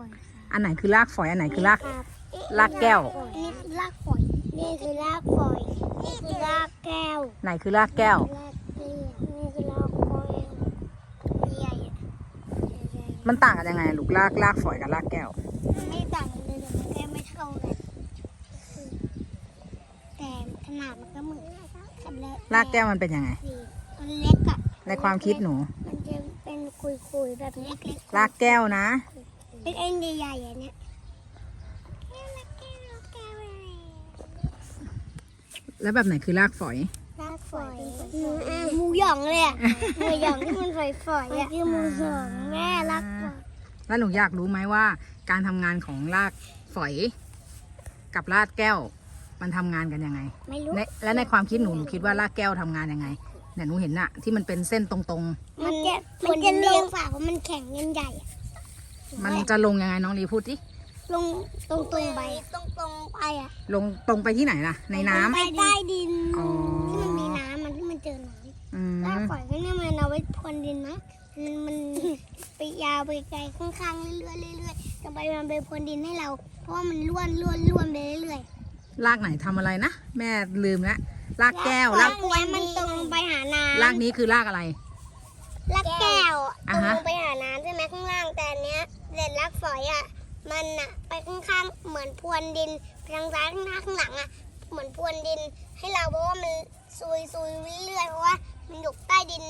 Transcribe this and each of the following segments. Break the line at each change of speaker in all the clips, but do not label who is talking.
อย
อันไหนคือรากฝอย อันไหนคือราก
ครับ
รากแก้ว
นี่คือรากฝอย นี่คือรากฝอย นี่คือรากแก้ว
ไหนคือรากแก้ว
รากเกี้ยวนี่คือรากฝอยใหญ่อะใหญ่ๆ
มันต่างกันยังไงลูกรากรากฝอยกับรากแก้ว
ไม่ต่างกันเลยแต่มันแค่ไม่เท่ากันแต่ขนาดมันก็เหมือนกันเลย
รากแก้วมันเป็นยังไง
มันเล็กอะ
ในความคิดหนู
มันจะเป็นคุยๆแบบเล็กๆ
รากแก้วนะ
เป็นเอ็นใหญ่ๆอย่างเนี้ยแก้วละแก้วละแก้วอะไร
แล้วแบบไหนคือรากฝอย
รากฝอยหมูหยองเลยอะหมูหยองที่มันฝอยๆอะคือหมูหยองแม่รักฝอย
แล้วหนูอยากรู้ไหมว่า การทำงานของรากฝอย กับรากแก้ว มันทำงานกันยังไง
ไม่รู้
ในและในความคิดหนูหนูคิดว่ารากแก้วทำงานยังไงเนี่ยหนูเห็นน่ะที่มันเป็นเส้นตรง
มันจะมันจะลงฝาเพราะมันแข็งยันใหญ่อะ
ๆ มันจะลงยังไงน้องลีพูดสิ
ลงตรงตรงๆไปตรงตรงๆไปอะ
ลงตรงไปที่ไหนล่ะ ในน้ำ
ไปใต้ดิน
อ๋อ
ที่มันมีน้ำมันที่มันเจอน้
อืำ
ราก
ม
ฝอยก็เนี่ยมันเอาไว้พรวนดินนะมันมันไปยาวไปไกลข้างๆเรื่อยๆเรื่อยๆจะไปมันไปพรวนดินให้เรา เพราะว่ามันล้วนล้วนล้วนไปเรื่อยๆ
รากไหนทำอะไรนะแม่ลืมแล้วรากแก้วราก
เนี้ยมันตรงไปหาน้ำ
รากนี้คือรากอะไร
รากแก้ว
อ่า
ตรง
ฮะ
ลงไปหา มันอะไปข้างๆเหมือนพรวนดินไปทางซ้ายข้างหน้าข้างหลังอะเหมือนพรวนดิน ให้เราเพราะว่ามันซุยซุยไปเรื่อยเพราะว่ามันอยู่ใต้ดิน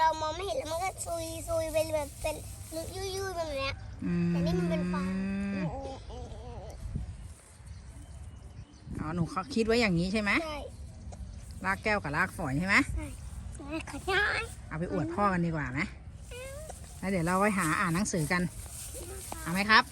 เรามองไม่เห็นแล้วมันก็ซุยซุยไปแบบเป็นยุ่ยยุ่ยๆแบบเนี้ย
อืม
แต่นี่มันเป็นฟาง
อ๋อหนูเขาคิดไว้อย่างนี้ใช่ไหม
ใช่
รากแก้วกับรากฝอยใช่ไหม
ใช่ขอย้อย
เอาไปอวดพ่อกันดีกว่าไหมแล้วเดี๋ยวเราไปหาอ่านหนังสือกัน เอาไหมครับ